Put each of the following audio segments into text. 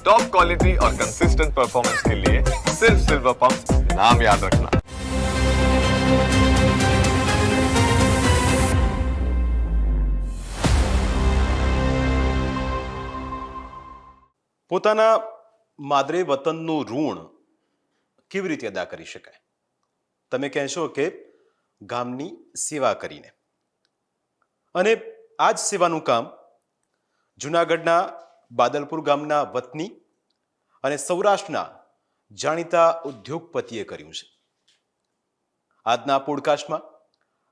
Top quality और consistent performance के लिए सिर्फ सिल्वर पंप नाम याद रखना પોતાના માદરે વતનનું ઋણ કેવી રીતે અદા કરી શકાય તમે કહેશો કે ગામની સેવા કરીને અને આ જ સેવાનું કામ જુનાગઢના બાદલપુર ગામના વતની અને સૌરાષ્ટ્રના જાણીતા ઉદ્યોગપતિએ કર્યું છે. આજના પોડકાસ્ટમાં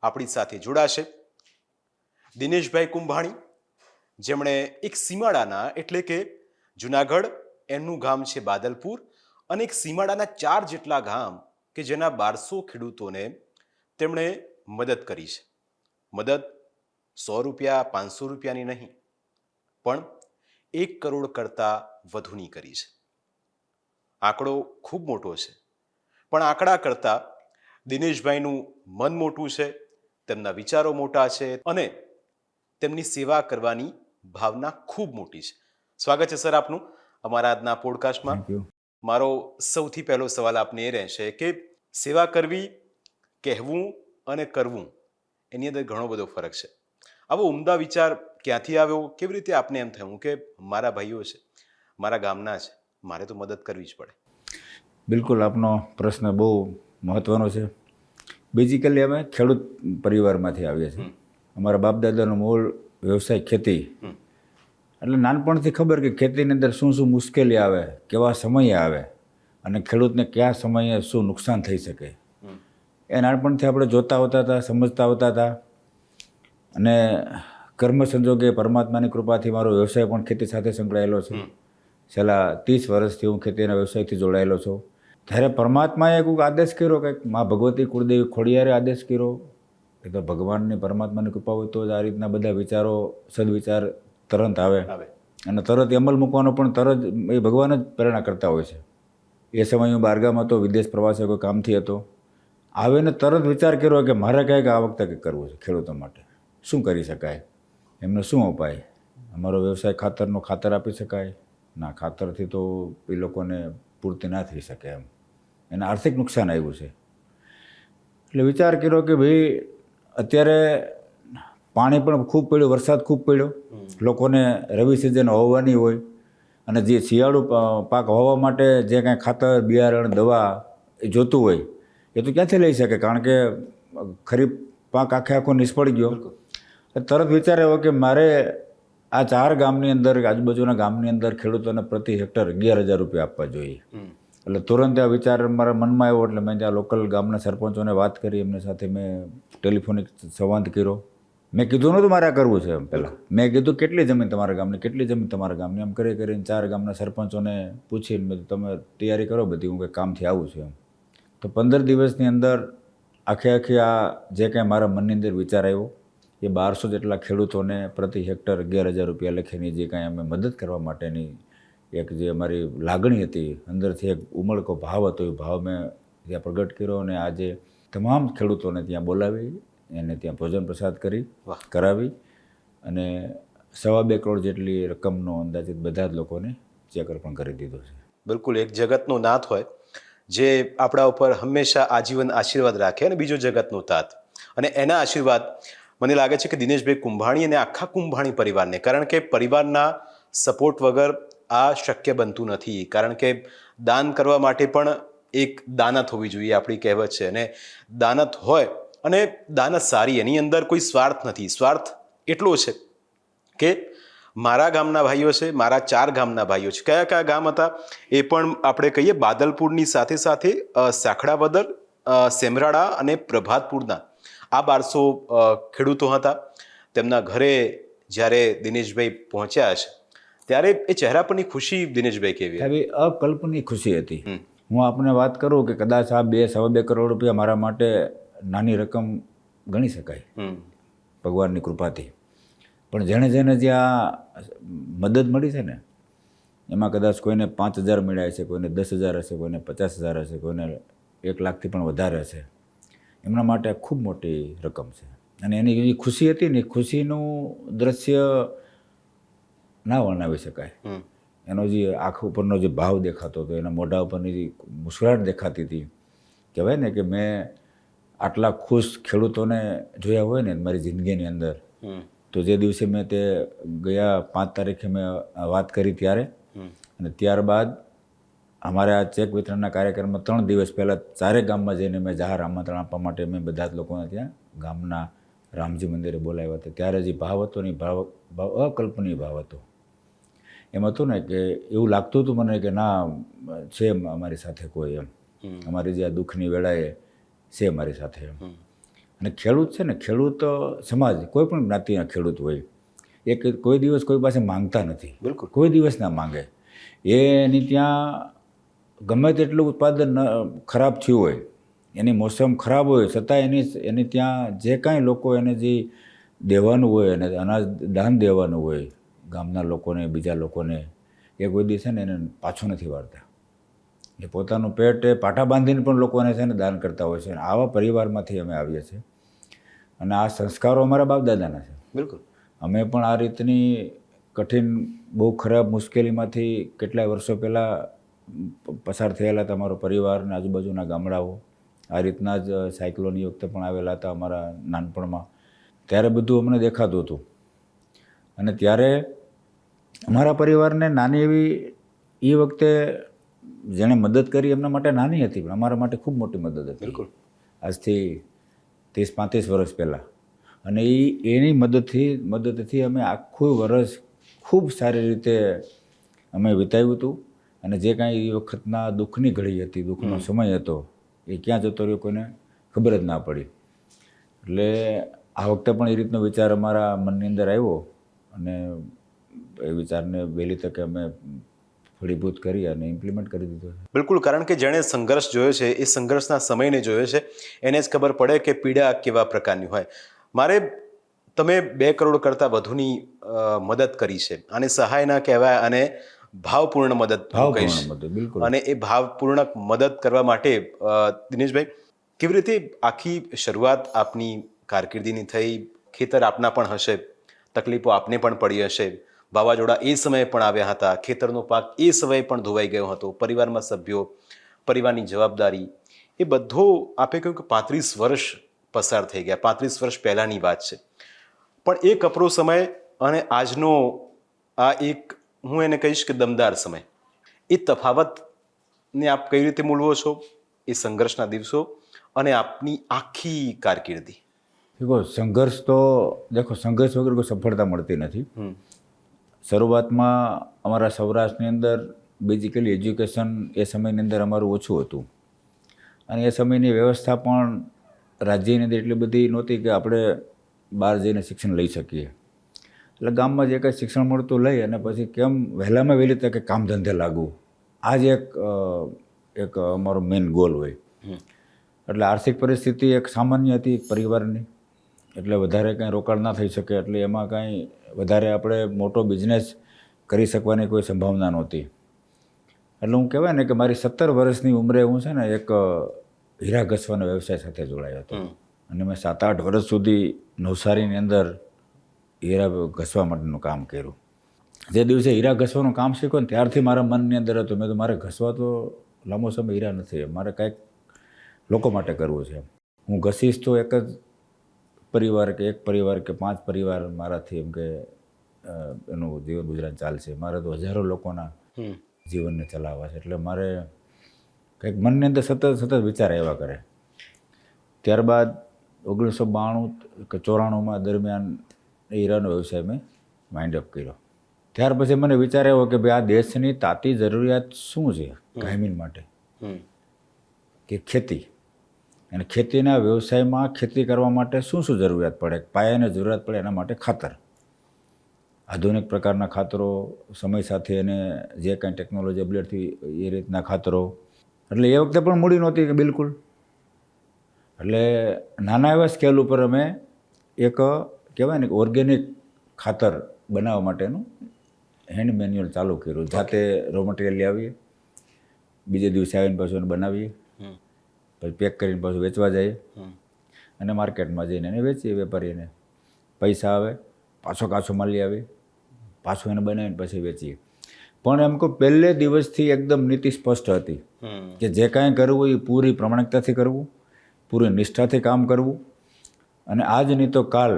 આપણી સાથે જોડાશે દિનેશભાઈ કુંભાણી. જેમણે એક સીમાડાના એટલે કે જુનાગઢ, એમનું ગામ છે બાદલપુર અને એક સીમાડાના ચાર જેટલા ગામ કે જેના બારસો ખેડૂતોને તેમણે મદદ કરી છે. મદદ સો રૂપિયા, પાંચસો રૂપિયાની નહીં, પણ એક કરોડ કરતાં વધુની કરી છે. આંકડો ખૂબ મોટો છે. પણ આંકડા કરતાં દિનેશભાઈનું મન મોટું છે તેમના વિચારો મોટા છે અને તેમની સેવા કરવાની ભાવના ખૂબ મોટી છે. સ્વાગત છે સર આપનું અમારા આજના પોડકાસ્ટમાં. મારો સૌથી પહેલો સવાલ આપને એ રહેશે કે સેવા કરવી કહેવું અને કરવું એની અંદર ઘણો બધો ફરક છે. આવો ઉમદા વિચાર ક્યાંથી આવ્યો? કેવી રીતે આપને એમ થયું કે મારા ભાઈઓ છે મારા ગામના છે મારે તો મદદ કરવી જ પડે? બિલકુલ આપનો પ્રશ્ન બહુ મહત્ત્વનો છે. બેઝિકલી અમે ખેડૂત પરિવારમાંથી આવીએ છીએ. અમારા બાપ દાદાનો મૂળ વ્યવસાય ખેતી. એટલે નાનપણથી ખબર કે ખેતીની અંદર શું શું મુશ્કેલી આવે કેવા સમયે આવે અને ખેડૂતને કયા સમયે શું નુકસાન થઈ શકે. એ નાનપણથી આપણે જોતા હોતા હતા સમજતા હોતા હતા. અને કર્મ સંજોગે પરમાત્માની કૃપાથી મારો વ્યવસાય પણ ખેતી સાથે સંકળાયેલો છે. છેલ્લા ત્રીસ વર્ષથી હું ખેતીના વ્યવસાયથી જોડાયેલો છું. ત્યારે પરમાત્માએ કોઈક આદેશ કર્યો કંઈક મા ભગવતી કુળદેવી ખોડિયારે આદેશ કર્યો એ તો ભગવાનની પરમાત્માની કૃપા હોય તો જ આ રીતના બધા વિચારો સદવિચાર તરત આવે. આવે. અને તરત અમલ મૂકવાનો પણ તરત એ ભગવાન જ પ્રેરણા કરતા હોય છે. એ સમયે હું બહારગામ હતો વિદેશ પ્રવાસે કોઈ કામથી હતો. આવીને તરત વિચાર કર્યો કે મારે કંઈક આ વખતે કંઈક કરવું છે ખેડૂતો માટે. શું કરી શકાય? એમને શું અપાય? અમારો વ્યવસાય ખાતરનો ખાતર આપી શકાય? ના ખાતરથી તો એ લોકોને પૂર્તિ ના થઈ શકે એમ. એને આર્થિક નુકસાન આવ્યું છે. એટલે વિચાર કર્યો કે ભાઈ અત્યારે પાણી પણ ખૂબ પડ્યું વરસાદ ખૂબ પડ્યો. લોકોને રવિ સિઝન હોવાની હોય અને જે શિયાળુ પાક હોવા માટે જે કાંઈ ખાતર બિયારણ દવા એ જોતું હોય એ તો ક્યાંથી લઈ શકે? કારણ કે ખરીફ પાક આખે આખો નિષ્ફળ ગયો. તરત વિચાર આવ્યો કે મારે આ ચાર ગામની અંદર આજુબાજુના ગામની અંદર ખેડૂતોને પ્રતિ હેક્ટર અગિયાર હજાર રૂપિયા આપવા જોઈએ. એટલે તુરંત આ વિચાર મારા મનમાં આવ્યો એટલે મેં ત્યાં લોકલ ગામના સરપંચોને વાત કરી એમની સાથે મેં ટેલિફોનિક સંવાદ કર્યો. મેં કીધું નહોતું મારે આ કરવું છે એમ પહેલાં. મેં કીધું કેટલી જમીન તમારા ગામની કેટલી જમીન તમારા ગામની? એમ કરી કરીને ચાર ગામના સરપંચોને પૂછીને મેં તમે તૈયારી કરો બધી હું કંઈ કામથી આવું છું એમ. તો પંદર દિવસની અંદર આખે આખી આ જે કાંઈ મારા મનની અંદર વિચાર આવ્યો એ બારસો જેટલા ખેડૂતોને પ્રતિ હેક્ટર અગિયાર હજાર રૂપિયા લખીની જે કાંઈ અમે મદદ કરવા માટેની એક જે અમારી લાગણી હતી અંદરથી એક ઉમળકો ભાવ હતો એ ભાવ મેં ત્યાં પ્રગટ કર્યો અને આજે તમામ ખેડૂતોને ત્યાં બોલાવી એને ત્યાં ભોજન પ્રસાદ કરી. કરાવી અને સવા બે કરોડ જેટલી રકમનો અંદાજિત બધા જ લોકોને ચેક અર્પણ કરી દીધો છે બિલકુલ એક જગતનો નાથ હોય જે આપણા ઉપર હંમેશા આજીવન આશીર્વાદ રાખે અને બીજો જગતનો તાત અને એના આશીર્વાદ મને લાગે છે કે દિનેશભાઈ કુંભાણી અને આખા કુંભાણી પરિવારને, કારણ કે પરિવારના સપોર્ટ વગર આ શક્ય બનતું નથી. કારણ કે દાન કરવા માટે પણ એક દાનત હોવી જોઈએ આપણી કહેવત છે. અને દાનત હોય અને દાનત સારી, એની અંદર કોઈ સ્વાર્થ નથી. સ્વાર્થ એટલો છે કે મારા ગામના ભાઈઓ છે, મારા ચાર ગામના ભાઈઓ છે. કયા કયા ગામ હતા? એ પણ આપણે કહીએ, બાદલપુરની સાથે સાથે સાખડાવદર સેમરાળા અને પ્રભાતપુરના. આ બારસો ખેડૂતો હતા. તેમના ઘરે જ્યારે દિનેશભાઈ પહોંચ્યા છે ત્યારે એ ચહેરા પરની ખુશી દિનેશભાઈ કેવી આવી અકલ્પનીય ખુશી હતી. હું આપને વાત કરું કે કદાચ આ બે સવા બે કરોડ રૂપિયા મારા માટે નાની રકમ ગણી શકાય. ભગવાનની કૃપાથી. પણ જેણે જેને જે આ મદદ મળી છે ને એમાં કદાચ કોઈને પાંચ હજાર મળ્યા છે કોઈને દસ હજાર હશે કોઈને પચાસ હજાર હશે કોઈને એક લાખથી પણ વધારે હશે. એમના માટે ખૂબ મોટી રકમ છે. અને એની જે ખુશી હતી ને એ ખુશીનું દ્રશ્ય ના વર્ણવી શકાય. એનો જે આંખ ઉપરનો જે ભાવ દેખાતો હતો એના મોઢા ઉપરની જે મુસ્કરાટ દેખાતી હતી કહેવાય ને કે મેં આટલા ખુશ ખેડૂતોને જોયા હોય ને મારી જિંદગીની અંદર તો જે દિવસે મેં તે ગયા પાંચ તારીખે મેં વાત કરી ત્યારે અને ત્યારબાદ અમારે આ ચેક વિતરણના કાર્યક્રમમાં ત્રણ દિવસ પહેલાં ચારે ગામમાં જઈને મેં જાહેર આમંત્રણ આપવા માટે મેં બધા જ લોકોને ત્યાં ગામના રામજી મંદિરે બોલાવ્યા હતા. ત્યારે જે ભાવ હતો ને ભાવ ભાવ અકલ્પનીય ભાવ હતો. એમ હતું ને કે એવું લાગતું હતું મને કે ના છે અમારી સાથે કોઈ એમ. અમારી જે આ દુઃખની વેળાએ છે અમારી સાથે એમ. અને ખેડૂત છે ને ખેડૂત સમાજ કોઈ પણ જ્ઞાતિના ખેડૂત હોય એ કોઈ દિવસ કોઈ પાસે માંગતા નથી. બિલકુલ. કોઈ દિવસ ના માંગે. એની ત્યાં ગમે તેટલું ઉત્પાદન ખરાબ થયું હોય એની મોસમ ખરાબ હોય છતાં એની એની ત્યાં જે કાંઈ લોકો એને જે દેવાનું હોય અને અનાજ દાન દેવાનું હોય ગામના લોકોને બીજા લોકોને એ કોઈ દિવસ છે ને એને પાછું નથી વાળતા. એ પોતાનું પેટ એ પાટા બાંધીને પણ લોકોને છે ને દાન કરતા હોય છે. અને આવા પરિવારમાંથી અમે આવીએ છીએ. અને આ સંસ્કારો અમારા બાપ દાદાના છે. બિલકુલ. અમે પણ આ રીતની કઠિન બહુ ખરાબ મુશ્કેલીમાંથી કેટલાય વર્ષો પહેલાં પસાર થયેલા હતા અમારો પરિવાર અને આજુબાજુના ગામડાઓ. આ રીતના જ સાયક્લોની વખતે પણ આવેલા હતા અમારા નાનપણમાં. ત્યારે બધું અમને દેખાતું હતું. અને ત્યારે અમારા પરિવારને નાની એવી એ વખતે જેણે મદદ કરી એમના માટે નાની હતી પણ અમારા માટે ખૂબ મોટી મદદ હતી. બિલકુલ. આજથી ત્રીસ પાંત્રીસ વર્ષ પહેલાં. અને એ એની મદદથી મદદથી અમે આખું વર્ષ ખૂબ સારી રીતે અમે વિતાવ્યું હતું. અને જે કાંઈ એ વખતના દુઃખની ઘડી હતી દુઃખનો સમય હતો એ ક્યાં જતો રહ્યો કોઈને ખબર જ ના પડી. એટલે આ વખતે પણ એ રીતનો વિચાર અમારા મનની અંદર આવ્યો અને એ વિચારને વહેલી તકે અમે ફળીભૂત કરી અને ઇમ્પ્લિમેન્ટ કરી દીધો. બિલકુલ કારણ કે જેણે સંઘર્ષ જોયો છે એ સંઘર્ષના સમયને જોયો છે એને જ ખબર પડે કે પીડા કેવા પ્રકારની હોય. મારે તમે બે કરોડ કરતાં વધુની મદદ કરી છે. આને સહાયના કહેવાય અને ભાવપૂર્ણ મદદ કહીશ. બિલકુલ. અને એ ભાવપૂર્ણ મદદ કરવા માટે દિનેશભાઈ કેવી રીતે આખી શરૂઆત આપની કારકિર્દીની થઈ? ખેતર આપના પણ હશે તકલીફો આપને પણ પડી હશે. વાવાઝોડા એ સમયે પણ આવ્યા હતા ખેતરનો પાક એ સમયે પણ ધોવાઈ ગયો હતો. પરિવારમાં સભ્યો પરિવારની જવાબદારી એ બધો આપે કહ્યું કે પાંત્રીસ વર્ષ પસાર થઈ ગયા. પાંત્રીસ વર્ષ પહેલાંની વાત છે. પણ એ કપરો સમય અને આજનો આ એક હું એને કહીશ કે દમદાર સમય. એ તફાવતને આપ કઈ રીતે મૂલવો છો? એ સંઘર્ષના દિવસો અને આપની આખી કારકિર્દી. દેખો સંઘર્ષ તો દેખો સંઘર્ષ વગર કોઈ સફળતા મળતી નથી. શરૂઆતમાં અમારા સૌરાષ્ટ્રની અંદર બેઝિકલી એજ્યુકેશન એ સમયની અંદર અમારું ઓછું હતું. અને એ સમયની વ્યવસ્થા પણ રાજ્યની અંદર એટલી બધી નહોતી કે આપણે બહાર જઈને શિક્ષણ લઈ શકીએ. એટલે ગામમાં જે કંઈ શિક્ષણ મળતું લઈ અને પછી કેમ વહેલામાં વહેલી તકે કામ ધંધે લાગવું. આ જ એક એક અમારો મેઇન ગોલ હોય. એટલે આર્થિક પરિસ્થિતિ એક સામાન્ય હતી પરિવારની. એટલે વધારે કાંઈ રોકાણ ના થઈ શકે એટલે એમાં કાંઈ વધારે આપણે મોટો બિઝનેસ કરી શકવાની કોઈ સંભાવના નહોતી. એટલે હું કહેવાય ને કે મારી સત્તર વર્ષની ઉંમરે હું છે ને એક હીરા ઘસવાના વ્યવસાય સાથે જોડાયો હતો. અને મેં સાત આઠ વર્ષ સુધી નવસારીની અંદર હીરા ઘસવા માટેનું કામ કર્યું. જે દિવસે હીરા ઘસવાનું કામ શીખ્યો ને ત્યારથી મારા મનની અંદર હતું. મેં તો મારે ઘસવા તો લાંબો સમય હીરા નથી. મારે કંઈક લોકો માટે કરવું છે. હું ઘસીશ તો એક જ પરિવાર કે એક પરિવાર કે પાંચ પરિવાર મારાથી એમ કે એનું જીવન ગુજરાન ચાલશે. મારે તો હજારો લોકોના જીવનને ચલાવવા છે. એટલે મારે કંઈક મનની અંદર સતત સતત વિચાર આવ્યા કરે. ત્યારબાદ ઓગણીસો બાણું કે ચોરાણુંમાં દરમિયાન હીરાનો વ્યવસાય મેં માઇન્ડ અપ કર્યો. ત્યાર પછી મને વિચાર આવ્યો કે ભાઈ આ દેશની તાતી જરૂરિયાત શું છે કાયમીન માટે? કે ખેતી. અને ખેતીના વ્યવસાયમાં ખેતી કરવા માટે શું શું જરૂરિયાત પડે? પાયાની જરૂરિયાત પડે એના માટે ખાતર. આધુનિક પ્રકારના ખાતરો સમય સાથે એને જે કાંઈ ટેકનોલોજી અપડેટથી એ રીતના ખાતરો. એટલે એ વખતે પણ મૂડી નહોતી કે બિલકુલ. એટલે નાના એવા સ્કેલ ઉપર અમે એક કહેવાય ને ઓર્ગેનિક ખાતર બનાવવા માટેનું હેન્ડ મેન્યુઅલ ચાલુ કર્યું. જાતે રો મટીરિયલ લઈ આવીએ બીજે દિવસે આવીને પાછું એને બનાવીએ. પછી પેક કરીને પાછું વેચવા જઈએ. અને માર્કેટમાં જઈને એને વેચીએ વેપારીને. પૈસા આવે પાછો કાચો માલ લઈ આવીએ પાછું એને બનાવીને પછી વેચીએ. પણ એમ કહું પહેલે દિવસથી એકદમ નીતિ સ્પષ્ટ હતી કે જે કાંઈ કરવું એ પૂરી પ્રમાણિકતાથી કરવું પૂરી નિષ્ઠાથી કામ કરવું. અને આજ નહીં તો કાલ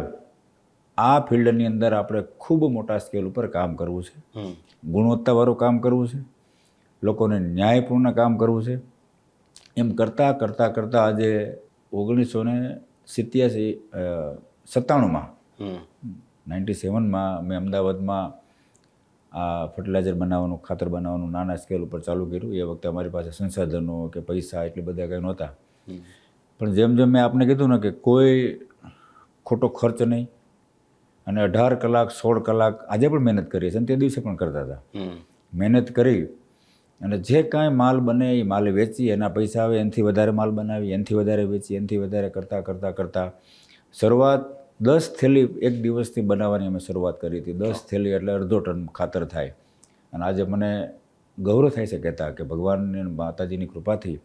આ ફિલ્ડની અંદર આપણે ખૂબ મોટા સ્કેલ ઉપર કામ કરવું છે. ગુણવત્તાવાળું કામ કરવું છે. લોકોને ન્યાયપૂર્ણ કામ કરવું છે. એમ કરતાં કરતાં કરતાં આજે ઓગણીસો ને સિત્યાસી સત્તાણુંમાં નાઇન્ટી સેવનમાં મેં અમદાવાદમાં આ ફર્ટિલાઇઝર બનાવવાનું ખાતર બનાવવાનું નાના સ્કેલ ઉપર ચાલુ કર્યું. એ વખતે અમારી પાસે સંસાધનો કે પૈસા એટલી બધા કંઈ નહોતા. પણ જેમ જેમ મેં આપને કીધું ને કે કોઈ ખોટો ખર્ચ નહીં. અને અઢાર કલાક સોળ કલાક આજે પણ મહેનત કરીએ છીએ અને તે દિવસે પણ કરતા હતા. મહેનત કરી અને જે કાંઈ માલ બને એ માલ વેચી એના પૈસા આવે એનાથી વધારે માલ બનાવી એનાથી વધારે વેચી એનાથી વધારે કરતાં કરતાં કરતાં. શરૂઆત દસ થેલી એક દિવસથી બનાવવાની અમે શરૂઆત કરી હતી. દસ થેલી એટલે અડધો ટન ખાતર થાય. અને આજે મને ગૌરવ થાય છે કહેતા કે ભગવાનની માતાજીની કૃપાથી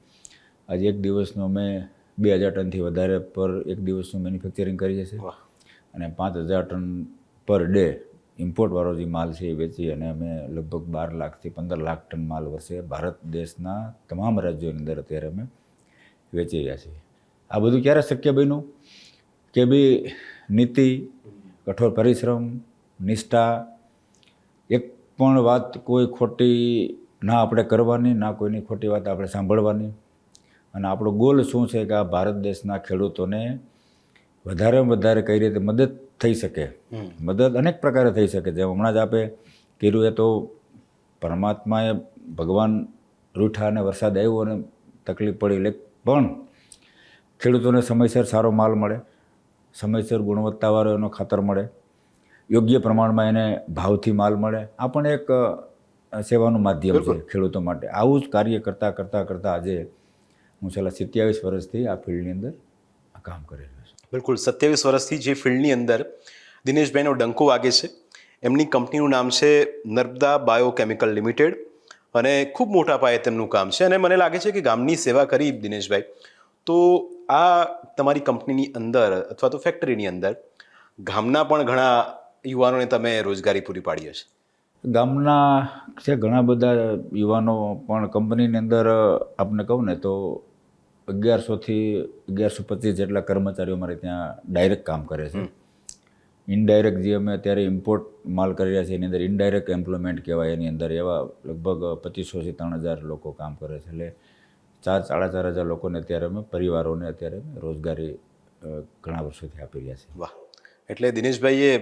આજે એક દિવસનું અમે બે હજાર ટનથી વધારે પર એક દિવસનું મેન્યુફેક્ચરિંગ કરીએ છીએ અને પાંચ હજાર ટન પર ડે ઇમ્પોર્ટવાળો જે માલ છે એ વેચી અને અમે લગભગ બાર લાખથી પંદર લાખ ટન માલ વર્ષે ભારત દેશના તમામ રાજ્યોની અંદર અત્યારે અમે વેચી રહ્યા છીએ. આ બધું ક્યારે શક્ય બન્યું? કે બી નીતિ, કઠોર પરિશ્રમ, નિષ્ઠા, એક પણ વાત કોઈ ખોટી ના આપણે કરવાની, ના કોઈની ખોટી વાત આપણે સાંભળવાની. અને આપણો ગોલ શું છે કે આ ભારત દેશના ખેડૂતોને વધારેમાં વધારે કઈ રીતે મદદ થઈ શકે. મદદ અનેક પ્રકારે થઈ શકે જેમ હમણાં જ આપે કીધું એ તો પરમાત્માએ ભગવાન રૂઠા અને વરસાદ આવ્યો અને તકલીફ પડી એટલે પણ ખેડૂતોને સમયસર સારો માલ મળે સમયસર ગુણવત્તાવાળો એનો ખાતર મળે યોગ્ય પ્રમાણમાં એને ભાવથી માલ મળે. આ પણ એક સેવાનું માધ્યમ છે ખેડૂતો માટે. આવું જ કાર્ય કરતાં કરતાં કરતાં આજે હું છેલ્લા સિત્યાવીસ વર્ષથી આ ફિલ્ડની અંદર આ કામ કરી રહ્યો છું. બિલકુલ સત્યાવીસ વર્ષથી જે ફિલ્ડની અંદર દિનેશભાઈનો ડંકો વાગે છે, એમની કંપનીનું નામ છે નર્મદા બાયોકેમિકલ લિમિટેડ અને ખૂબ મોટા પાયે તેમનું કામ છે અને મને લાગે છે કે ગામની સેવા કરી દિનેશભાઈ. તો આ તમારી કંપનીની અંદર અથવા તો ફેક્ટરીની અંદર ગામના પણ ઘણા યુવાનોને તમે રોજગારી પૂરી પાડી હશે. ગામના છે ઘણા બધા યુવાનો પણ કંપનીની અંદર આપને કહું ને તો અગિયારસોથી અગિયારસો પચીસ જેટલા કર્મચારીઓ અમારે ત્યાં ડાયરેક્ટ કામ કરે છે. ઇનડાયરેક્ટ જે અમે અત્યારે ઇમ્પોર્ટ માલ કરી રહ્યા છીએ એની અંદર ઇનડાયરેક્ટ એમ્પ્લોયમેન્ટ કહેવાય એની અંદર એવા લગભગ પચીસોથી ત્રણ હજાર લોકો કામ કરે છે. એટલે ચાર સાડા ચાર હજાર લોકોને અત્યારે અમે પરિવારોને અત્યારે અમે રોજગારી ઘણા વર્ષોથી આપી રહ્યા છીએ. વાહ. એટલે દિનેશભાઈએ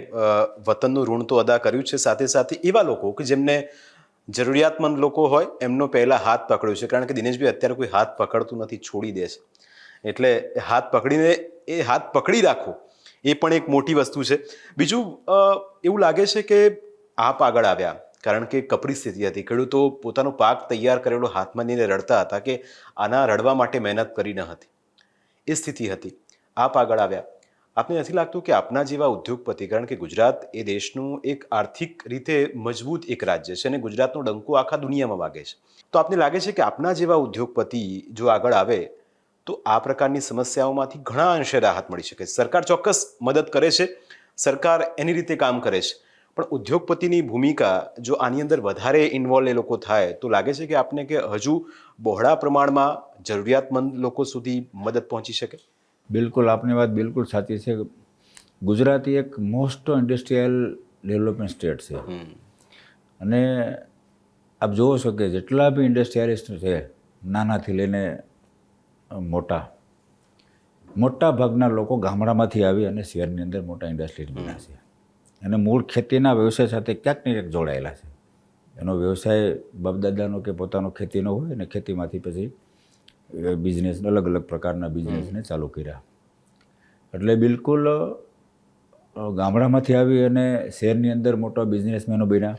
વતનનું ઋણ તો અદા કર્યું છે. સાથે સાથે એવા લોકો કે જેમને જરૂરિયાતમંદ લોકો હોય, એમનો પહેલાં હાથ પકડ્યો છે. કારણ કે દિનેશભાઈ અત્યારે કોઈ હાથ પકડતું નથી, છોડી દે છે. એટલે હાથ પકડીને એ હાથ પકડી રાખવો એ પણ એક મોટી વસ્તુ છે. બીજું એવું લાગે છે કે આપ આગળ આવ્યા. કારણ કે કપરી સ્થિતિ હતી. ખેડૂતો પોતાનો પાક તૈયાર કરેલો હાથમાં લઈને રડતા હતા કે આના રડવા માટે મહેનત કરી ન હતી. એ સ્થિતિ હતી. આપ આગળ આવ્યા. આપને નથી લાગતું કે આપના જેવા ઉદ્યોગપતિ કારણ કે ગુજરાત એ દેશનું એક આર્થિક રીતે મજબૂત એક રાજ્ય છે અને ગુજરાતનો ડંકો આખા દુનિયામાં વાગે છે? તો આપને લાગે છે કે આપના જેવા ઉદ્યોગપતિ જો આગળ આવે, તો આ પ્રકારની સમસ્યાઓમાંથી ઘણા અંશે રાહત મળી શકે સરકાર ચોક્કસ મદદ કરે છે, સરકાર એની રીતે કામ કરે છે, પણ ઉદ્યોગપતિની ભૂમિકા જો આની અંદર વધારે ઇન્વોલ્વ એ લોકો થાય, તો લાગે છે કે આપને કે હજુ બહોળા પ્રમાણમાં જરૂરિયાતમંદ લોકો સુધી મદદ પહોંચી શકે? બિલકુલ આપની વાત બિલકુલ સાચી છે. ગુજરાત એક મોસ્ટ ઇન્ડસ્ટ્રીયલ ડેવલપમેન્ટ સ્ટેટ છે. અને આપ જુઓ છો કે જેટલા બી ઇન્ડસ્ટ્રીયાલિસ્ટ છે નાનાથી લઈને મોટા મોટા ભાગના લોકો ગામડામાંથી આવી અને શહેરની અંદર મોટા ઇન્ડસ્ટ્રીઝ બન્યા છે. અને મૂળ ખેતીના વ્યવસાય સાથે ક્યાંક ને ક્યાંક જોડાયેલા છે. એનો વ્યવસાય બાપદાદાનો કે પોતાનો ખેતીનો હોય અને ખેતીમાંથી પછી બિઝનેસ અલગ અલગ પ્રકારના બિઝનેસને ચાલુ કર્યા. એટલે બિલકુલ ગામડામાંથી આવી અને શહેરની અંદર મોટા બિઝનેસમેનો બન્યા.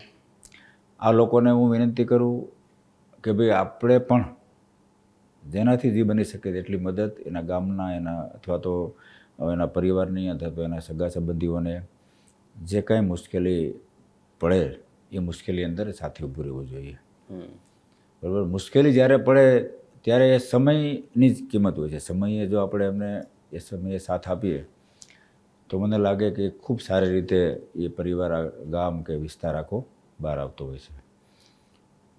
આ લોકોને હું વિનંતી કરું કે ભાઈ આપણે પણ જેનાથી જે બની શકે એટલી મદદ એના ગામના એના અથવા તો એના પરિવારની અથવા તો એના સગા સંબંધીઓને જે કાંઈ મુશ્કેલી પડે એ મુશ્કેલી અંદર સાથે ઊભું રહેવું જોઈએ. બરાબર? મુશ્કેલી જ્યારે પડે ત્યારે એ સમયની જ કિંમત હોય છે. સમયે જો આપણે એમને એ સમયે સાથ આપીએ, તો મને લાગે કે ખૂબ સારી રીતે એ પરિવાર ગામ કે વિસ્તાર આખો બહાર આવતો હોય છે.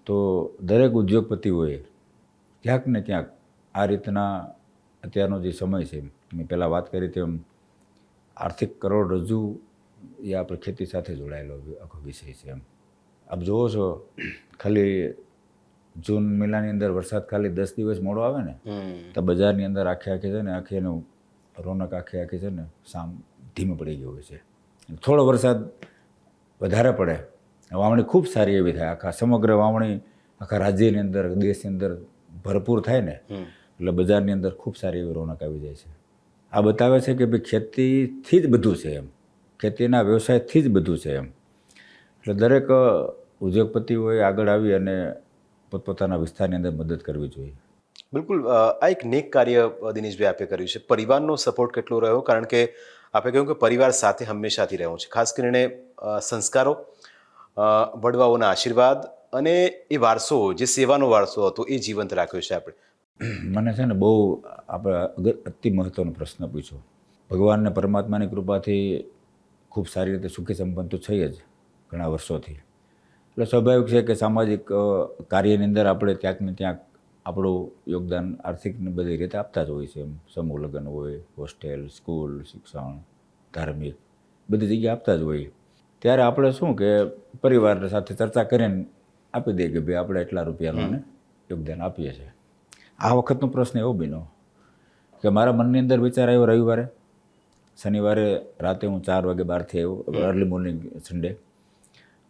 તો દરેક ઉદ્યોગપતિઓએ ક્યાંક ને ક્યાંક આ રીતના અત્યારનો જે સમય છે, મેં પહેલાં વાત કરી તેમ આર્થિક કરોડરજ્જુ એ આપણે ખેતી સાથે જોડાયેલો આખો વિષય છે એમ. આપ જુઓ છો, ખાલી જૂન મહિનાની અંદર વરસાદ ખાલી દસ દિવસ મોડો આવે ને તો બજારની અંદર આખે આખી છે ને આખી એનું રોનક આખી આખી છે ને સામ ધીમે પડી ગયું હોય છે. થોડો વરસાદ વધારે પડે. વાવણી ખૂબ સારી એવી થાય. આખા સમગ્ર વાવણી આખા રાજ્યની અંદર દેશની અંદર ભરપૂર થાય ને એટલે બજારની અંદર ખૂબ સારી એવી રોનક આવી જાય છે. આ બતાવે છે કે ભાઈ ખેતીથી જ બધું છે એમ. ખેતીના વ્યવસાયથી જ બધું છે એમ. એટલે દરેક ઉદ્યોગપતિઓએ આગળ આવી અને પોતપોતાના વિસ્તારની અંદર મદદ કરવી જોઈએ. બિલકુલ આ એક નેક કાર્ય દિનેશભાઈ આપે કર્યું છે. પરિવારનો સપોર્ટ કેટલો રહ્યો? કારણ કે આપણે કહ્યું કે પરિવાર સાથે હંમેશાથી રહ્યો છે. ખાસ કરીને સંસ્કારો વડવાઓના આશીર્વાદ અને એ વારસો જે સેવાનો વારસો હતો એ જીવંત રાખ્યો છે આપણે. મને છે ને બહુ આપણે અતિ મહત્ત્વનો પ્રશ્ન પૂછ્યો. ભગવાનને પરમાત્માની કૃપાથી ખૂબ સારી રીતે સુખી સંપન્ન તો થઈ જ ઘણા વર્ષોથી. એટલે સ્વાભાવિક છે કે સામાજિક કાર્યની અંદર આપણે ક્યાંક ને ક્યાંક આપણું યોગદાન આર્થિકને બધી રીતે આપતા જ હોય છે એમ. સમૂહ લગ્ન હોય હોસ્ટેલ સ્કૂલ શિક્ષણ ધાર્મિક બધી જગ્યાએ આપતા જ હોય ત્યારે આપણે શું કે પરિવાર સાથે ચર્ચા કરીને આપી દઈએ કે ભાઈ આપણે એટલા રૂપિયાનું યોગદાન આપીએ છીએ. આ વખતનો પ્રશ્ન એવો બન્યો કે મારા મનની અંદર વિચાર આવ્યો રવિવારે. શનિવારે રાતે હું ચાર વાગે બહારથી આવ્યો અર્લી મોર્નિંગ સન્ડે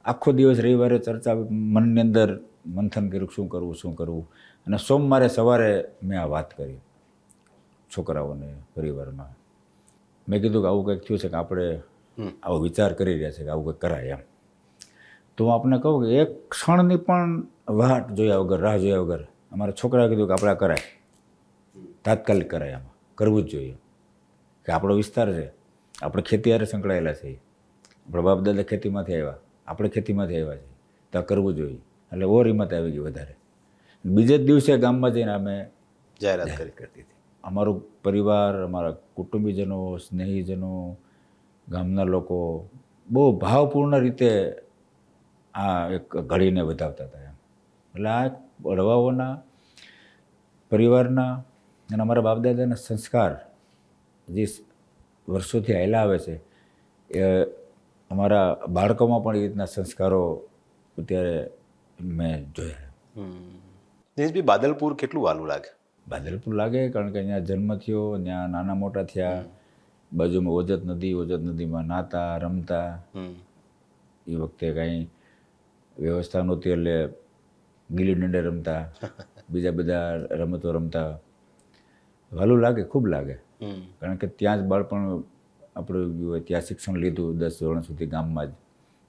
આખો દિવસ રવિવારે ચર્ચા મનની અંદર મંથન કર્યું શું કરવું શું કરવું. અને સોમવારે સવારે મેં આ વાત કરી છોકરાઓને પરિવારમાં. મેં કીધું કે આવું કંઈક થયું છે કે આપણે આવો વિચાર કરી રહ્યા છે કે આવું કંઈક કરાય એમ. તો હું આપને કહું કે એક ક્ષણની પણ વાટ જોયા વગર રાહ જોયા વગર અમારા છોકરાએ કીધું કે આપણે આ કરાય. તાત્કાલિક કરાય આમાં. કરવું જ જોઈએ. કે આપણો વિસ્તાર છે. આપણે ખેતી હારે સંકળાયેલા છીએ. આપણા બાપ દાદા ખેતીમાંથી આવ્યા. આપણે ખેતીમાંથી આવ્યા છીએ. તો કરવું જોઈએ. એટલે ઓર હિંમત આવી ગઈ વધારે. બીજે જ દિવસે ગામમાં જઈને અમે જાહેરાત કરી. કરતી હતી. અમારું પરિવાર અમારા કુટુંબીજનો સ્નેહીજનો ગામના લોકો બહુ ભાવપૂર્ણ રીતે આ એક ઘડીને વધાવતા હતા એમ. એટલે આ વડવાઓના પરિવારના અને અમારા બાપદાદાના સંસ્કાર જે વર્ષોથી આવેલા આવે છે એ અમારા બાળકોમાં પણ એ રીતના સંસ્કારો અત્યારે મેં જોયા. દિનેશભાઈ બાદલપુર કેટલું વાલું લાગે? બાદલપુર લાગે કારણ કે અહીંયા જન્મ થયો ત્યાં નાના મોટા થયા. બાજુમાં ઓજત નદી ઓજત નદીમાં નાતા રમતા. એ વખતે કાંઈ વ્યવસ્થા નહોતી એટલે ગીલી દંડે રમતા. બીજા બધા રમતો રમતા. વાલું લાગે ખૂબ લાગે. કારણ કે ત્યાં જ બાળપણ આપણું ત્યાં શિક્ષણ લીધું દસ ધોરણ સુધી ગામમાં જ.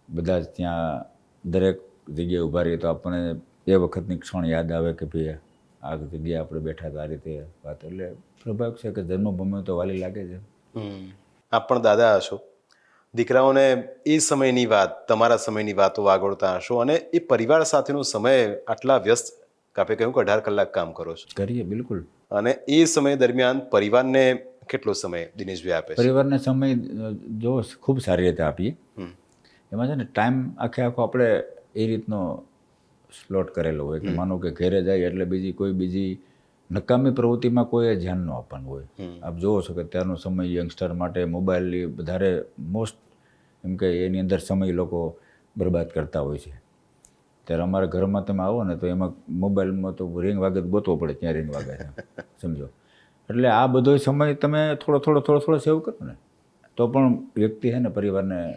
બધા જ ત્યાં દરેક જગ્યાએ ઊભા રહીએ તો આપણને એ વખતની ક્ષણ યાદ આવે કે ભાઈ આ જગ્યાએ આપણે બેઠા હતા આ રીતે વાત. એટલે સ્વાભાવિક છે કે જન્મભૂમિ તો વાલી લાગે છે. આપ પણ દાદા હશો. દીકરાઓને એ સમયની વાત તમારા સમયની વાતો વાગોળતા હશો અને એ પરિવાર સાથેનો સમય આટલા વ્યસ્ત કાપે કહ્યું કે અઢાર કલાક કામ કરો છો. કરીએ બિલકુલ. અને એ સમય દરમિયાન પરિવારને કેટલો સમય દિનેશભાઈ આપે પરિવારને સમય જો ખૂબ સારી રીતે આપીએ. એમાં છે ને ટાઈમ આખે આખો આપણે એ રીતનો સ્લોટ કરેલો હોય કે માનો કે ઘરે જાય એટલે બીજી કોઈ બીજી નકામી પ્રવૃત્તિમાં કોઈ ધ્યાન ન આપવાનું હોય. આપ જોવો છો કે ત્યારનો સમય યંગસ્ટર માટે મોબાઈલ વધારે મોસ્ટ એમ કે એની અંદર સમય લોકો બરબાદ કરતા હોય છે. ત્યારે અમારા ઘરમાં તમે આવો ને તો એમાં મોબાઈલમાં તો રિંગ વાગે ગોતવો પડે ત્યાં રિંગ વાગે છે? સમજો. એટલે આ બધો સમય તમે થોડો થોડો થોડો થોડો સેવ કરો ને તો પણ વ્યક્તિ છે ને પરિવારને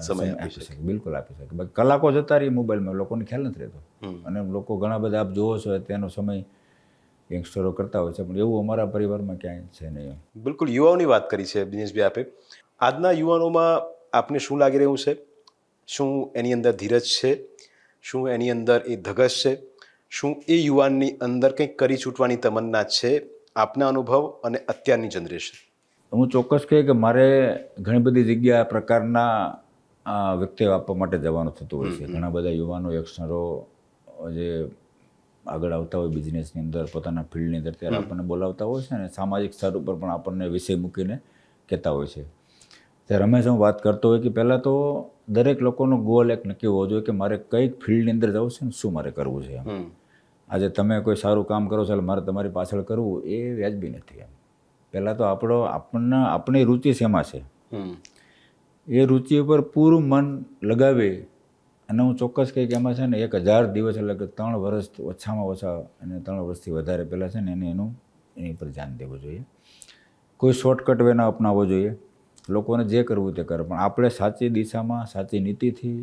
સમય આપી શકે. બિલકુલ આપી શકે. બાકી કલાકો જતા રહી મોબાઈલમાં લોકોને ખ્યાલ નથી રહેતો. અને લોકો ઘણા બધા આપ જોવો છો તેનો સમય યંગસ્ટરો કરતા હોય છે પણ એવું અમારા પરિવારમાં ક્યાંય છે નહીં બિલકુલ યુવાઓની વાત કરી છે દિનેશભાઈ આપે. આજના યુવાનોમાં આપને શું લાગી રહ્યું છે? શું એની અંદર ધીરજ છે? શું એની અંદર એ ધગશ છે? શું એ યુવાનની અંદર કંઈક કરી છૂટવાની તમન્ના છે? આપના અનુભવ અને અત્યારની જનરેશન હું ચોક્કસ કહે કે મારે ઘણી બધી જગ્યા આ પ્રકારના વ્યક્તિઓ આપવા માટે જવાનું થતું હોય છે. ઘણા બધા યુવાનો યક્ષરો જે આગળ આવતા હોય બિઝનેસની અંદર પોતાના ફિલ્ડની અંદર ત્યારે આપણને બોલાવતા હોય છે અને સામાજિક સ્તર ઉપર પણ આપણને વિષય મૂકીને કહેતા હોય છે. ત્યારે હંમેશા હું વાત કરતો હોય કે પહેલાં તો દરેક લોકોનો ગોલ એક નક્કી હોવો જોઈએ કે મારે કઈ ફિલ્ડની અંદર જવું છે ને શું મારે કરવું છે એમ. આજે તમે કોઈ સારું કામ કરો છો એટલે મારે તમારી પાછળ કરવું એ વ્યાજબી નથી એમ. પહેલાં તો આપણો આપણને આપણી રુચિ શેમાં છે? એ રુચિ ઉપર પૂરું મન લગાવી અને હું ચોક્કસ કહી કે એમાં છે ને એક હજાર દિવસ એટલે કે ત્રણ વર્ષ ઓછામાં ઓછા અને ત્રણ વર્ષથી વધારે પહેલાં છે ને એને એનું એની પર ધ્યાન દેવું જોઈએ. કોઈ શોર્ટકટ વે ના અપનાવવો જોઈએ. લોકોને જે કરવું તે કરે. પણ આપણે સાચી દિશામાં સાચી નીતિથી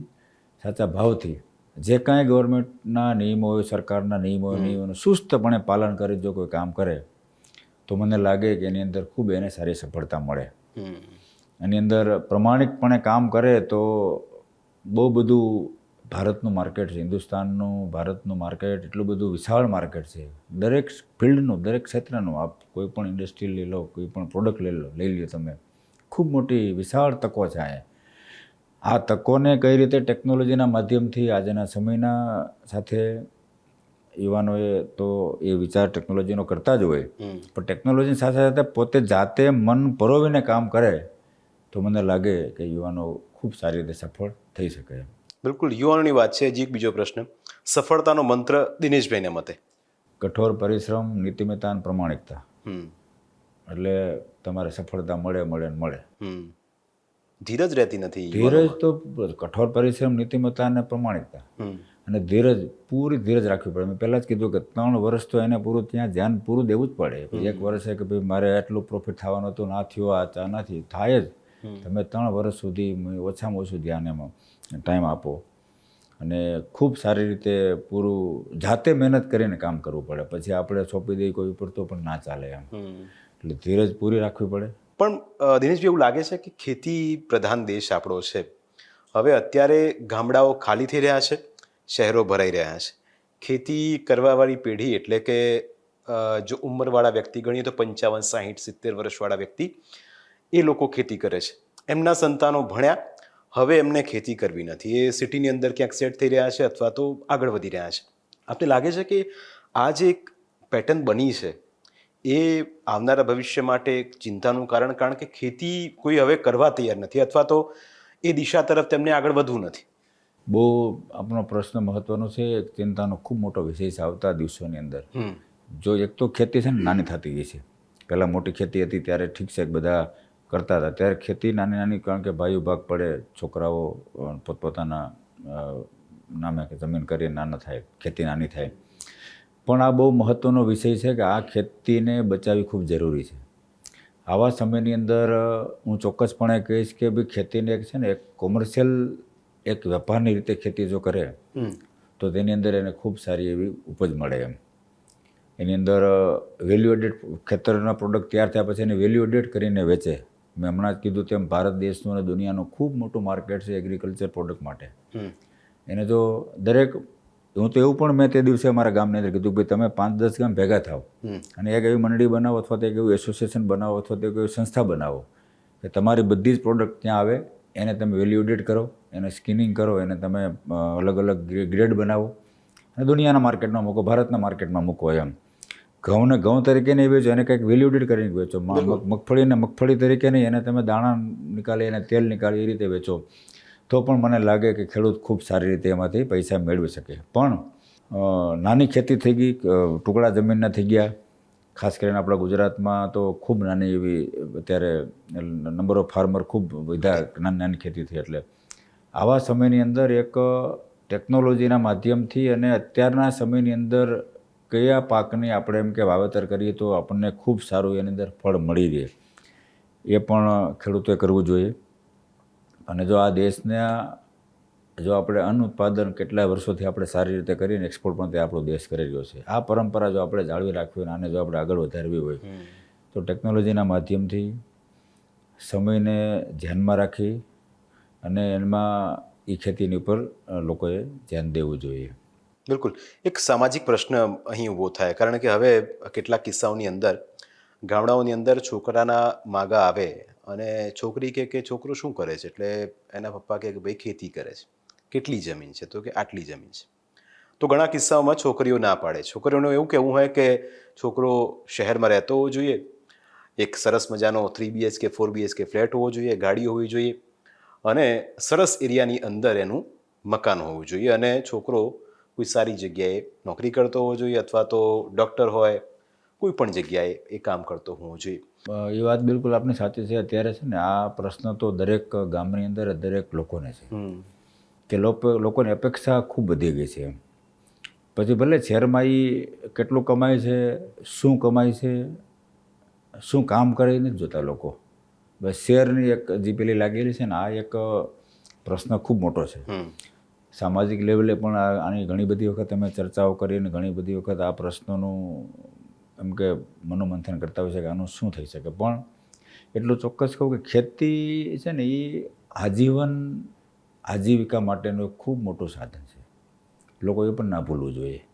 સાચા ભાવથી જે કાંઈ ગવર્મેન્ટના નિયમો હોય સરકારના નિયમો હોય નિયમોનું સુસ્તપણે પાલન કરી જો કોઈ કામ કરે તો મને લાગે કે એની અંદર ખૂબ એને સારી સફળતા મળે. એની અંદર પ્રમાણિકપણે કામ કરે તો બહુ બધું ભારતનું માર્કેટ છે હિન્દુસ્તાનનું ભારતનું માર્કેટ એટલું બધું વિશાળ માર્કેટ છે. દરેક ફિલ્ડનું દરેક ક્ષેત્રનું આપ કોઈ પણ ઇન્ડસ્ટ્રી લઈ લો કોઈ પણ પ્રોડક્ટ લઈ લો લઈ લો તમે. ખૂબ મોટી વિશાળ તકો છે આ. આ તકોને કઈ રીતે ટેકનોલોજીના માધ્યમથી આજના સમયના સાથે યુવાનોએ તો એ વિચાર ટેકનોલોજીનો કરતા જ હોય. પણ ટેકનોલોજીની સાથે સાથે પોતે જાતે મન પરોવીને કામ કરે તો મને લાગે કે યુવાનો ખૂબ સારી રીતે સફળ થઈ શકે એમ. બિલકુલ યુવાનોની વાત છે હજી એક બીજો પ્રશ્ન. સફળતાનો મંત્ર દિનેશભાઈને મતે. કઠોર પરિશ્રમ નીતિમત્તા અને પ્રમાણિકતા. એટલે તમારે સફળતા મળે મળે ને મળે. ધીરજ રહેતી નથી ધીરજ તો કઠોર પરિશ્રમ નીતિમત્તા અને પ્રમાણિકતા અને ધીરજ પૂરી ધીરજ રાખવી પડે. મેં પહેલાં જ કીધું કે ત્રણ વર્ષ તો એને પૂરું ત્યાં ધ્યાન પૂરું દેવું જ પડે. એક વર્ષે કે ભાઈ મારે એટલું પ્રોફિટ થવાનું હતું ના થયો આ ચા નથી થાય જ. તમે ત્રણ વર્ષ સુધી ઓછામાં ઓછું ધ્યાન એમાં ટાઈમ આપો. અને ખૂબ સારી રીતે પૂરું જાતે મહેનત કરીને કામ કરવું પડે. પછી આપણે સોંપી દઈએ કોઈ ઉપર તો પણ ના ચાલે એમ. એટલે ધીરજ પૂરી રાખવી પડે. પણ દિનેશભાઈ, એવું લાગે છે કે ખેતી પ્રધાન દેશ આપણો છે. હવે અત્યારે ગામડાઓ ખાલી થઈ રહ્યા છે, શહેરો ભરાઈ રહ્યા છે. ખેતી કરવાવાળી પેઢી એટલે કે જો ઉંમરવાળા વ્યક્તિ ગણીએ તો પંચાવન, સાહીઠ, સિત્તેર વર્ષવાળા વ્યક્તિ, એ લોકો ખેતી કરે છે. એમના સંતાનો ભણ્યા, હવે એમને ખેતી કરવી નથી. એ સિટીની અંદર ક્યાંક સેટ થઈ રહ્યા છે અથવા તો આગળ વધી રહ્યા છે. આપને લાગે છે કે આ જે એક પેટર્ન બની છે એ આવનારા ભવિષ્ય માટે એક ચિંતાનું કારણ કારણ કે ખેતી કોઈ હવે કરવા તૈયાર નથી અથવા તો એ દિશા તરફ તેમને આગળ વધવું નથી. બહુ આપણો પ્રશ્ન મહત્વનો છે એક ચિંતાનો ખૂબ મોટો વિષય છે આવતા દિવસોની અંદર. જો એક તો ખેતી છે ને નાની થતી ગઈ છે. પહેલાં મોટી ખેતી હતી ત્યારે ઠીક છે બધા કરતા હતા. ત્યારે ખેતી નાની નાની કારણ કે ભાઈઓ ભાગ પડે છોકરાઓ પોતપોતાના નામે કે જમીન કરીએ નાના થાય ખેતી નાની થાય. પણ આ બહુ મહત્ત્વનો વિષય છે કે આ ખેતીને બચાવવી ખૂબ જરૂરી છે. આવા સમયની અંદર હું ચોક્કસપણે કહીશ કે ભાઈ ખેતીને એક છે ને એક કોમર્શિયલ એક વેપારની રીતે ખેતી જો કરે તો તેની અંદર એને ખૂબ સારી એવી ઉપજ મળે એમ. એની અંદર વેલ્યુ એડેડ ખેતરના પ્રોડક્ટ તૈયાર થયા પછી એને વેલ્યુ એડેડ કરીને વેચે. મેં હમણાં જ કીધું તેમ ભારત દેશનું અને દુનિયાનું ખૂબ મોટું માર્કેટ છે એગ્રીકલ્ચર પ્રોડક્ટ માટે. એને જો દરેક હું તો એવું પણ મેં તે દિવસે અમારા ગામની અંદર કીધું કે તમે પાંચ દસ ગામ ભેગા થાવ અને એક એવી મંડળી બનાવો અથવા તો એક એવું એસોસિએશન બનાવો અથવા તો એક એવી સંસ્થા બનાવો કે તમારી બધી જ પ્રોડક્ટ ત્યાં આવે એને તમે વેલ્યુ એડિટ કરો એને સ્કિનિંગ કરો એને તમે અલગ અલગ ગ્રેડ બનાવો. અને દુનિયાના માર્કેટમાં મૂકો ભારતના માર્કેટમાં મૂકો એમ. ઘઉંને ઘઉં તરીકે નહીં વેચો એને કંઈક વેલ્યુડિટ કરીને વેચો. મગફળીને મગફળી તરીકે નહીં એને તમે દાણા નીકાળી એને તેલ નીકાળી એ રીતે વેચો. તો પણ મને લાગે કે ખેડૂત ખૂબ સારી રીતે એમાંથી પૈસા મેળવી શકે. પણ નાની ખેતી થઈ ગઈ ટુકડા જમીનના થઈ ગયા. ખાસ કરીને આપણા ગુજરાતમાં તો ખૂબ નાની એવી અત્યારે નંબર ઓફ ફાર્મર ખૂબ વધારે નાની નાની ખેતી થઈ એટલે. આવા સમયની અંદર એક ટેકનોલોજીના માધ્યમથી અને અત્યારના સમયની અંદર કયા પાકની આપણે એમ કે વાવેતર કરીએ તો આપણને ખૂબ સારું એની અંદર ફળ મળી રહે. એ પણ ખેડૂતોએ કરવું જોઈએ. અને જો આ દેશના જો આપણે અન્ન ઉત્પાદન કેટલા વર્ષોથી આપણે સારી રીતે કરીને એક્સપોર્ટ પણ તે આપણો દેશ કરી રહ્યો છે. આ પરંપરા જો આપણે જાળવી રાખવી હોય અને આને જો આપણે આગળ વધારવી હોય તો ટેકનોલોજીના માધ્યમથી સમયને ધ્યાનમાં રાખી અને એમાં એ ખેતીની ઉપર લોકોએ ધ્યાન દેવું જોઈએ. બિલકુલ. એક સામાજિક પ્રશ્ન અહીં ઊભો થાય કારણ કે હવે કેટલાક કિસ્સાઓની અંદર ગામડાઓની અંદર છોકરાના માગા આવે અને છોકરી કે કે છોકરો શું કરે છે? એટલે એના પપ્પા કે ભાઈ ખેતી કરે છે. કેટલી જમીન છે? તો કે આટલી જમીન છે. તો ઘણા કિસ્સાઓમાં છોકરીઓ ના પાડે. છોકરીઓનું એવું કહેવું હોય કે છોકરો શહેરમાં રહેતો હોવો જોઈએ. એક સરસ મજાનો three BHK four BHK flat હોવો જોઈએ ગાડી હોવી જોઈએ અને સરસ એરિયાની અંદર એનું મકાન હોવું જોઈએ અને છોકરો કોઈ સારી જગ્યાએ નોકરી કરતો હોવો જોઈએ અથવા તો ડૉક્ટર હોય કોઈ પણ જગ્યાએ એ કામ કરતો હોવો જોઈએ. એ વાત બિલકુલ આપની સાચી છે. અત્યારે છે ને આ પ્રશ્ન તો દરેક ગામની અંદર દરેક લોકોને છે. કે લોકો લોકોની અપેક્ષા ખૂબ વધી ગઈ છે. પછી ભલે શહેરમાં એ કેટલું કમાય છે શું કમાય છે શું કામ કરે નથી જોતા લોકો. બસ શહેરની એક જે પેલી લાગેલી છે ને આ એક પ્રશ્ન ખૂબ મોટો છે. સામાજિક લેવલે પણ આની ઘણી બધી વખત અમે ચર્ચાઓ કરીને ઘણી બધી વખત આ પ્રશ્નોનું એમ કે મનોમંથન કરતા હોય છે કે આનું શું થઈ શકે? પણ એટલું ચોક્કસ કહું કે ખેતી છે ને એ આજીવન, આજીવિકા માટેનું એક ખૂબ મોટું સાધન છે. લોકોએ પણ ના ભૂલવું જોઈએ.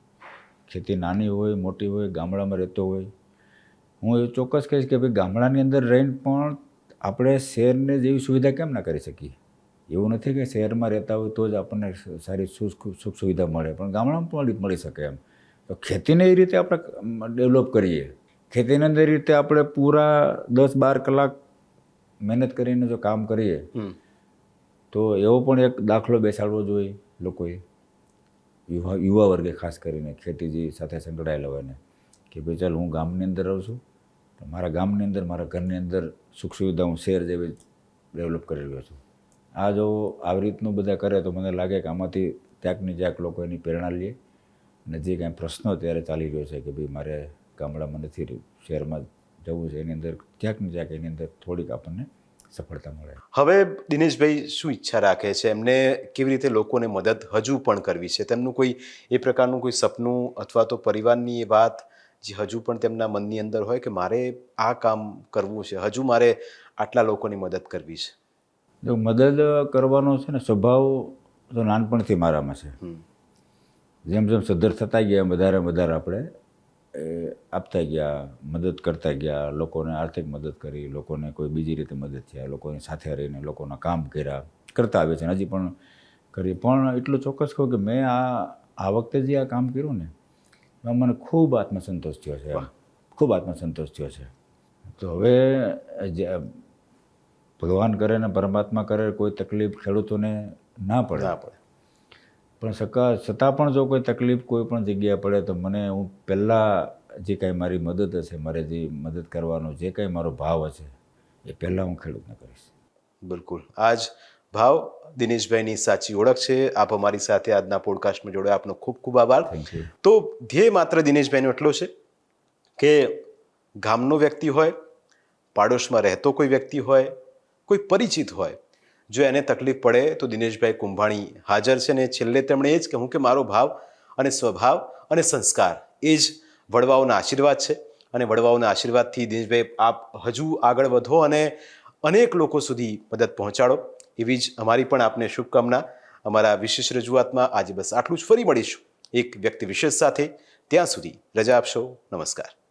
ખેતી નાની હોય, મોટી હોય, ગામડામાં રહેતો હોય. હું એ ચોક્કસ કહીશ કે ભાઈ ગામડાની અંદર રહીને પણ આપણે શહેરને જેવી સુવિધા કેમ ના કરી શકીએ? એવું નથી કે શહેરમાં રહેતા હોય તો જ આપણને સારી સુખ સુખ સુવિધા મળે, પણ ગામડામાં પણ મળી- મળી શકે એમ. તો ખેતીને એ રીતે આપણે ડેવલપ કરીએ. ખેતીની અંદર એ રીતે આપણે પૂરા દસ બાર કલાક મહેનત કરીને જો કામ કરીએ તો એવો પણ એક દાખલો બેસાડવો જોઈએ લોકોએ. યુવા યુવા વર્ગે ખાસ કરીને ખેતીજી સાથે સંકળાયેલા હોય ને કે ભાઈ ચાલ હું ગામની અંદર રહું છું તો મારા ગામની અંદર મારા ઘરની અંદર સુખ સુવિધા હું શહેર જેવી ડેવલપ કરી રહ્યો છું. આ જો આવી રીતનું બધા કરે તો મને લાગે કે આમાંથી ત્યાંકની જ્યાંક લોકો એની પ્રેરણા લે. અને જે કાંઈ પ્રશ્નો અત્યારે ચાલી રહ્યો છે કે ભાઈ મારે ગામડામાં નથી રહ્યું. શહેરમાં જવું છે એની અંદર ક્યાંક ને ક્યાંક એની અંદર થોડીક આપણને સફળતા મળે. હવે દિનેશભાઈ શું ઈચ્છા રાખે છે? એમને કેવી રીતે લોકોને મદદ હજુ પણ કરવી છે? તેમનું કોઈ એ પ્રકારનું કોઈ સપનું અથવા તો પરિવારની એ વાત જે હજુ પણ તેમના મનની અંદર હોય કે મારે આ કામ કરવું છે હજુ મારે આટલા લોકોની મદદ કરવી છે? જો મદદ કરવાનો છે ને સ્વભાવ તો નાનપણથી મારામાં છે. જેમ જેમ સદ્ધર થતા ગયા એમ વધારે વધારે આપણે એ આપતા ગયા મદદ કરતા ગયા લોકોને આર્થિક મદદ કરી લોકોને કોઈ બીજી રીતે મદદ થયા લોકોની સાથે રહીને લોકોના કામ કર્યા કરતા આવે છે હજી પણ કરી પણ એટલું ચોક્કસ કહું કે મેં આ આ વખતે જે આ કામ કર્યું ને એમાં મને ખૂબ આત્મસંતોષ થયો છે. ખૂબ આત્મસંતોષ થયો છે. તો હવે જે ભગવાન કરે ને પરમાત્મા કરે કોઈ તકલીફ ખેડૂતોને ના પડે. ના પડે. પણ સકા છતાં પણ જો કોઈ તકલીફ કોઈ પણ જગ્યાએ પડે તો મને હું પહેલાં જે કાંઈ મારી મદદ હશે મારે જે મદદ કરવાનો જે કાંઈ મારો ભાવ હશે એ પહેલાં હું ખેડૂતને કરીશ. બિલકુલ. આજ ભાવ દિનેશભાઈની સાચી ઓળખ છે. આપ અમારી સાથે આજના પોડકાસ્ટમાં જોડાયા. આપનો ખૂબ ખૂબ આભાર. તો ધ્યેય માત્ર દિનેશભાઈનો એટલો છે કે ગામનો વ્યક્તિ હોય પાડોશમાં રહેતો કોઈ વ્યક્તિ હોય કોઈ પરિચિત હોય જો એને તકલીફ પડે તો દિનેશભાઈ કુંભાણી હાજર છે ને છેલ્લે તેમણે એ જ કહ્યું કે મારો ભાવ અને સ્વભાવ અને સંસ્કાર એ જ વડવાઓના આશીર્વાદ છે. અને વડવાઓના આશીર્વાદથી દિનેશભાઈ આપ હજુ આગળ વધો અને અનેક લોકો સુધી મદદ પહોંચાડો. એવી જ અમારી પણ આપને શુભકામના. અમારા વિશેષ રજૂઆતમાં આજે બસ આટલું જ. ફરી મળીશું એક વ્યક્તિ વિશેષ સાથે. ત્યાં સુધી રજા આપશો. નમસ્કાર.